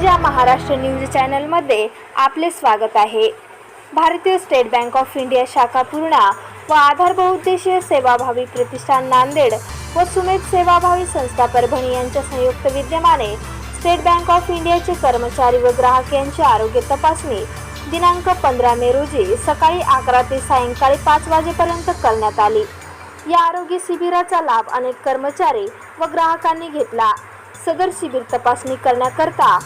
Maharashtra news चॅनलमध्ये आपले स्वागत आहे. भारतीय स्टेट बँक ऑफ इंडिया शाखा पूर्णा व आधार बहुउद्देशीय सेवाभावी प्रतिष्ठान नांदेड व सुमेध सेवाभावी संस्था परभणी यांच्या संयुक्त विद्यमाने स्टेट बँक ऑफ इंडियाचे कर्मचारी व ग्राहक यांची आरोग्य तपासणी दिनांक पंधरा मे रोजी सकाळी अकरा ते सायंकाळी पाच वाजेपर्यंत करण्यात आली. या आरोग्य शिबिराचा लाभ अनेक कर्मचारी व ग्राहकांनी घेतला. सदर शिबिर तपासणी करण्याकरता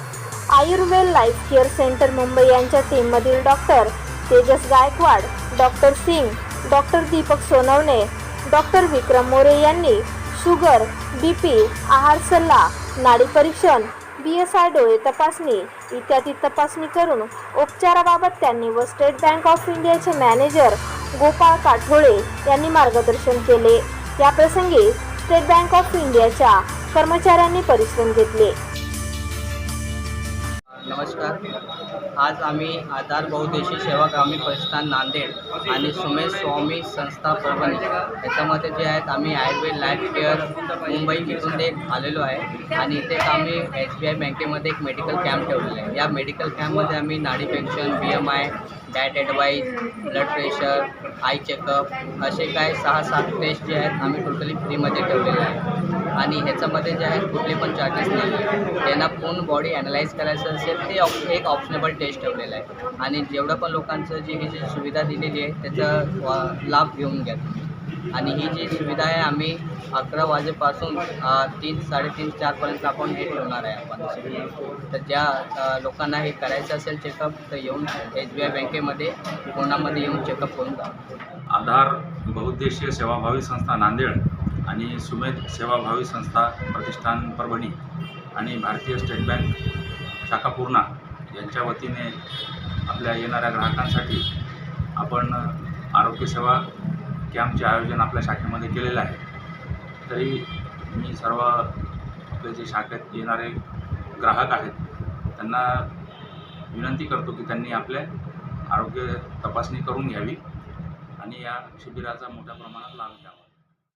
Ayurved life care centre Mumbai यांच्या टीममधील doctor Tejas Gaikwad doctor Singh doctor Deepak Sonawane doctor Vikram More यांनी शुगर बी पी आहार सल्ला नाडी परीक्षण बी एस आय डोळे तपासणी इत्यादी तपासणी करून उपचाराबाबत त्यांनी व स्टेट बँक ऑफ इंडियाचे मॅनेजर गोपाळ काठोळे यांनी मार्गदर्शन केले. याप्रसंगी स्टेट बँक ऑफ इंडियाच्या कर्मचाऱ्यांनी परिश्रम घेतले. नमस्कार। आज आम्ही आधार बहुदेशी सेवा ग्रामीण प्रतिष्ठान नांदेड आणि सुमेश स्वामी संस्था परभणी याच्यामध्ये जे आहेत आम्ही आयुर्वेद लाईफ केअर मुंबई इथून ते आलेलो आहे आणि इथे आम्ही एस बी आय बँकेमध्ये एक मेडिकल कॅम्प ठेवलेला आहे. या मेडिकल कॅम्पमध्ये आम्ही नाडी pension B M I that advise blood pressure eye checkup असे काय सहा सात टेस्ट जे आहेत आम्ही टोटली फ्रीमध्ये ठेवलेले आहे आणि ह्याच्यामध्ये जे आहेत कुठले पण चार्जेस नाही त्यांना पूर्ण बॉडी ॲनालाइज करायचं असेल ते एक ऑप्शनेबल टेस्ट ठेवलेलं आहे. आणि जेवढं पण लोकांचं जी ही जी सुविधा दिलेली आहे त्याचा वा- लाभ घेऊन घ्या आणि ही जी सुविधा आहे आम्ही अकरा वाजेपासून तीन साडेतीन चारपर्यंत आपण हे ठेवणार आहे आपण. तर ज्या लोकांना हे करायचं असेल चेकअप तर येऊन एस बी आय बँकेमध्ये पुण्यामध्ये येऊन चेकअप करून जा आधार बहुउद्देशीय सेवाभावी संस्था नांदेड आणि सुमेध सेवाभावी संस्था प्रतिष्ठान परभणी आणि भारतीय स्टेट बँक शाखा पूर्णा यांच्या वतीने आपल्या येणाऱ्या ग्राहकांसाठी आपण आरोग्यसेवा कॅम्पचे आयोजन आपल्या शाखेमध्ये केलेलं आहे. तरी मी सर्व आपले जे शाखेत येणारे ग्राहक आहेत त्यांना विनंती करतो की त्यांनी आपले आरोग्य तपासणी करून घ्यावी आणि या शिबिराचा मोठ्या प्रमाणात लाभ घ्यावा.